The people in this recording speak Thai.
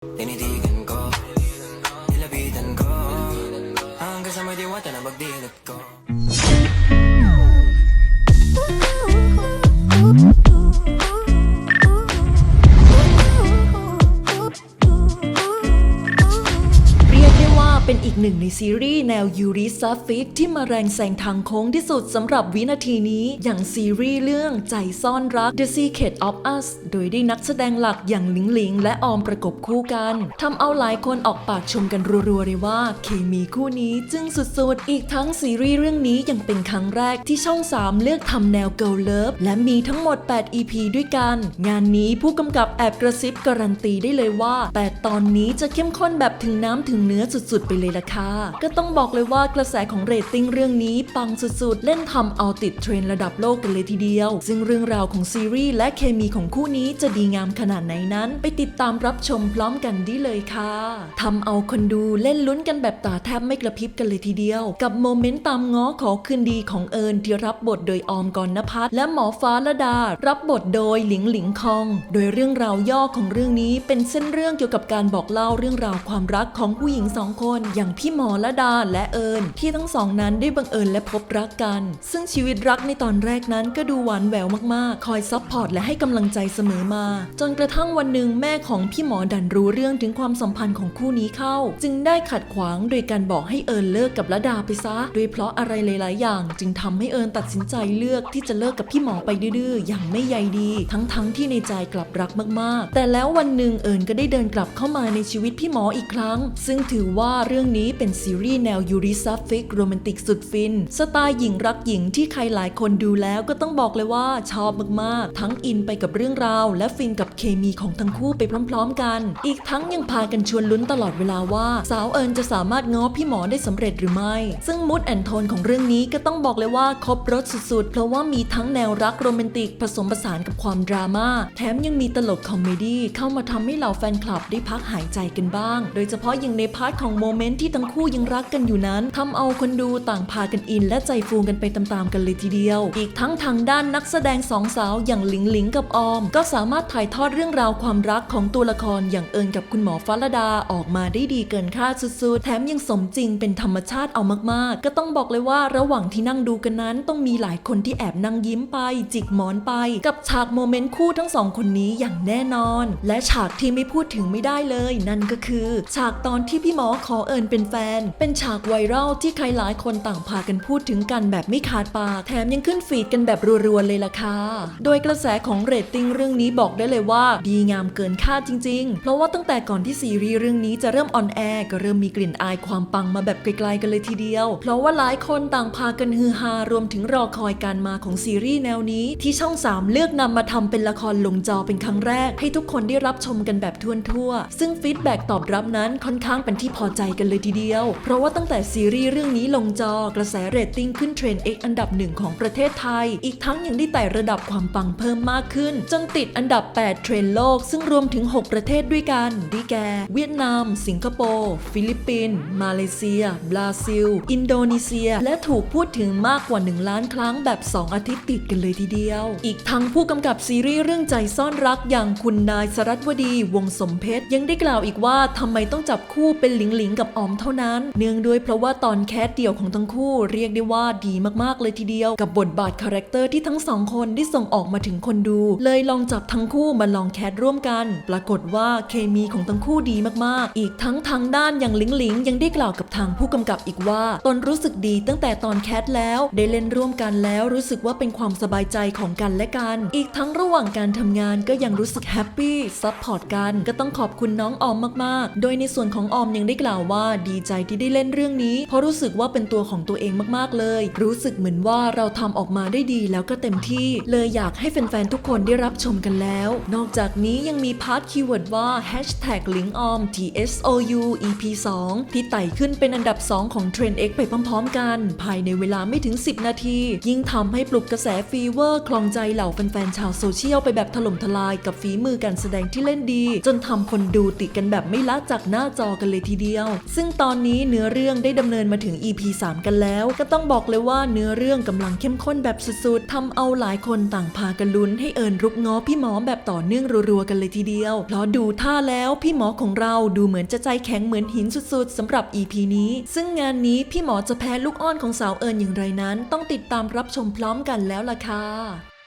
Tinitigan ko Nilapitan ko. Hanggang sa may diwata na magdilat ko หนึ่งในซีรีส์แนวยูริซัฟฟิกที่มาแรงแซงทางโค้งที่สุดสำหรับวินาทีนี้ อย่างซีรีส์เรื่องใจซ่อนรัก The Secret of Us โดยได้นักแสดงหลักอย่างหลิงหลิง และออมประกบคู่กันทำเอาหลายคนออกปากชมกันรัวๆเลยว่า เคมีคู่นี้จึงสุดๆ อีกทั้งซีรีส์เรื่องนี้ยังเป็นครั้งแรกที่ช่อง 3 เลือกทำแนว Girl Love และมีทั้งหมด 8 EP ด้วยกัน งานนี้ผู้กำกับแอบกระซิบการันตีได้เลยว่า แต่ตอนนี้จะเข้มข้นแบบถึงน้ำถึงเนื้อสุดๆ ไปเลยล่ะค่ะก็ต้องบอกเลยว่ากระแสของเรตติ้งเรื่องนี้ปังสุดๆ เล่นทำเอาติดเทรนระดับโลกกันเลยทีเดียว ซึ่งเรื่องราวของซีรีส์และเคมีของคู่นี้จะดีงามขนาดไหนนั้น ไปติดตามรับชมพร้อมกันได้เลยค่ะทำเอาคนดูเล่นลุ้นกันแบบตาแทบไม่กระพริบกันเลยทีเดียว กับโมเมนต์ตามง้อขอคืนดีของเอิญที่รับบทโดยออมกรณพัฒน์และหมอฟ้าละดา รับบทโดยหลิงหลิงคอง โดยเรื่องราวย่อของเรื่องนี้เป็นเส้นเรื่องเกี่ยวกับการบอกเล่าเรื่องราวความรักของผู้หญิงสองคนอย่างพี่หมอละดาและเอิญที่ทั้งสองนั้นได้บังเอิญและพบรักกัน ซึ่งชีวิตรักในตอนแรกนั้นก็ดูหวานแหววมากๆ คอยซัพพอร์ตและให้กำลังใจเสมอมา จนกระทั่งวันหนึ่งแม่ของพี่หมอดันรู้เรื่องถึงความสัมพันธ์ของคู่นี้เข้า จึงได้ขัดขวางโดยการบอกให้เอิญเลิกกับละดาไปซะ โดยเพราะอะไรหลาย ๆ อย่าง จึงทำให้เอิญตัดสินใจเลือกที่จะเลิกกับพี่หมอไปดื้อ ๆ อย่างไม่ใยดี ทั้งๆที่ในใจกลับรักมาก ๆ แต่แล้ววันหนึ่งเอิญก็ได้เดินกลับเข้ามาในชีวิตพี่หมออีกครั้ง ซึ่งถือว่าเรื่องนี้เป็นซีรีส์แนวยูริซัฟฟิกโรแมนติกสุดฟิน สไตล์หญิงรักหญิงที่ใครหลายคนดูแล้วก็ต้องบอกเลยว่าชอบมากๆ ทั้งอินไปกับเรื่องราว และฟินกับเคมีของทั้งคู่ไปพร้อม ๆ กัน อีกทั้งยังพากันชวนลุ้นตลอดเวลาว่า สาวเอิญจะสามารถง้อพี่หมอได้สำเร็จหรือไม่ ซึ่งมูดแอนโทนของเรื่องนี้ก็ต้องบอกเลยว่าครบรถสุดๆ เพราะว่ามีทั้งแนวรักโรแมนติกผสมผสานกับความดราม่าแถมยังมีตลกคอมเมดี้เข้ามาทำให้เหล่าแฟนคลับได้พักหายใจกันบ้าง โดยเฉพาะอย่างในพาร์ทของโมเมนต์ที่ทั้งคู่ยังรักกันอยู่นั้นทำเอาคนดูต่างพากันอิน และใจฟูกันไปตามๆกันเลยทีเดียว อีกทั้งทางด้านนักแสดงสองสาวอย่างหลิงหลิงกับออม ก็สามารถถ่ายทอดเรื่องราวความรักของตัวละครอย่างเอิญกับคุณหมอฟ้าลดาออกมาได้ดีเกินคาดสุดๆ แถมยังสมจริงเป็นธรรมชาติเอามากๆ ก็ต้องบอกเลยว่าระหว่างที่นั่งดูกันนั้น ต้องมีหลายคนที่แอบนั่งยิ้มไป จิกหมอนไป กับฉากโมเมนต์คู่ทั้งสองคนนี้อย่างแน่นอน และฉากที่ไม่พูดถึงไม่ได้เลย นั่นก็คือ ฉากตอนที่พี่หมอขอเอิญเป็นแฟน เป็นฉากไวรัลที่ใครหลายคนต่างพากันพูดถึงกันแบบไม่ขาดปาก แถมยังขึ้นฟีดกันแบบรัวๆเลยล่ะค่ะ โดยกระแสของเรตติ้งเรื่องนี้บอกได้เลยว่า ดีงามเกินคาดจริง ๆ เพราะว่าตั้งแต่ก่อนที่ซีรีส์เรื่องนี้จะเริ่มออนแอร์ก็เริ่มมีกลิ่นอายความปังมาแบบไกลๆกันเลยทีเดียว เพราะว่าหลายคนต่างพากันฮือฮารวมถึงรอคอยการมาของซีรีส์แนวนี้ ที่ช่อง 3 เลือกนำมาทำเป็นละครลงจอเป็นครั้งแรก ให้ทุกคนได้รับชมกันแบบทั่วๆซึ่งฟีดแบ็กตอบรับนั้นค่อนข้างเป็นที่พอใจกันเลยทีเดียวเพราะว่าตั้งแต่ซีรีส์เรื่องนี้ลงจอกระแสเรตติ้งขึ้นเทรนด์ X อันดับหนึ่งของประเทศไทย อีกทั้งยังได้ไต่ระดับความปังเพิ่มมากขึ้น จนติดอันดับ 8 เทรนด์โลก ซึ่งรวมถึง 6 ประเทศด้วยกันด้แก่เวียดนาม สิงคโปร์ ฟิลิปปินส์มาเลเซีย บราซิล อินโดนีเซีย และถูกพูดถึงมากกว่า 1 ล้านครั้งแบบ 2 อาทิตย์ติดกันเลยทีเดียว อีกทั้งผู้กำกับซีรีส์เรื่องใจซ่อนรักอย่างคุณนายสรัตวดี วงสมเพชรยังได้กล่าวอีกว่าทำไมต้องจับคู่เป็นหลิงหลิงกับออมเท่านั้น เนื่องด้วยเพราะว่าตอนแคสเดี่ยวของทั้งคู่เรียกได้ว่าดีมากๆเลยทีเดียว กับบทบาทคาแรคเตอร์ที่ทั้งสองคนได้ส่งออกมาถึงคนดู เลยลองจับทั้งคู่มาลองแคสร่วมกัน ปรากฏว่าเคมีของทั้งคู่ดีมากๆ อีกทั้งทางด้านอย่างหลิงหลิงยังได้กล่าวกับทางผู้กำกับอีกว่าตนรู้สึกดีตั้งแต่ตอนแคสแล้วได้เล่นร่วมกันแล้วรู้สึกว่าเป็นความสบายใจของกันและกัน อีกทั้งระหว่างการทำงานก็ยังรู้สึกแฮปปี้ซัพพอร์ตกัน ก็ต้องขอบคุณน้องออมมากๆ โดยในส่วนของออมยังได้กล่าวว่าดีใจที่ได้เล่นเรื่องนี้ เพราะรู้สึกว่าเป็นตัวของตัวเองมากๆเลย รู้สึกเหมือนว่าเราทำออกมาได้ดีแล้วก็เต็มที่ เลยอยากให้แฟนๆทุกคนได้รับชมกันแล้ว นอกจากนี้ยังมีพาร์ทคีย์เวิร์ดว่า hashtag ลิงออม tsou ep 2 ที่ไต่ขึ้นเป็นอันดับ 2 ของ Trend X ไปพร้อมๆกัน ภายในเวลาไม่ถึง 10 นาที ยิ่งทำให้ปลุกกระแสฟีเวอร์ คลองใจเหล่าแฟนๆชาวโซเชียลไปแบบถล่มทลายกับฝีมือการแสดงที่เล่นดี จนทำคนดูติดกันแบบไม่ละจากหน้าจอกันเลยทีเดียว ซึ่งตอนนี้เนื้อเรื่องได้ดำเนินมาถึง EP 3 กันแล้ว ก็ต้องบอกเลยว่าเนื้อเรื่องกำลังเข้มข้นแบบสุดๆทำเอาหลายคนต่างพากันลุ้นให้เอิญรุกง้อพี่หมอแบบต่อเนื่องรัวๆกันเลยทีเดียว เพราะดูท่าแล้วพี่หมอของเราดูเหมือนจะใจแข็งเหมือนหินสุดๆสำหรับ EP นี้ ซึ่งงานนี้พี่หมอจะแพ้ลูกอ้อนของสาวเอิญอย่างไรนั้น ต้องติดตามรับชมพร้อมกันแล้วล่ะค่ะ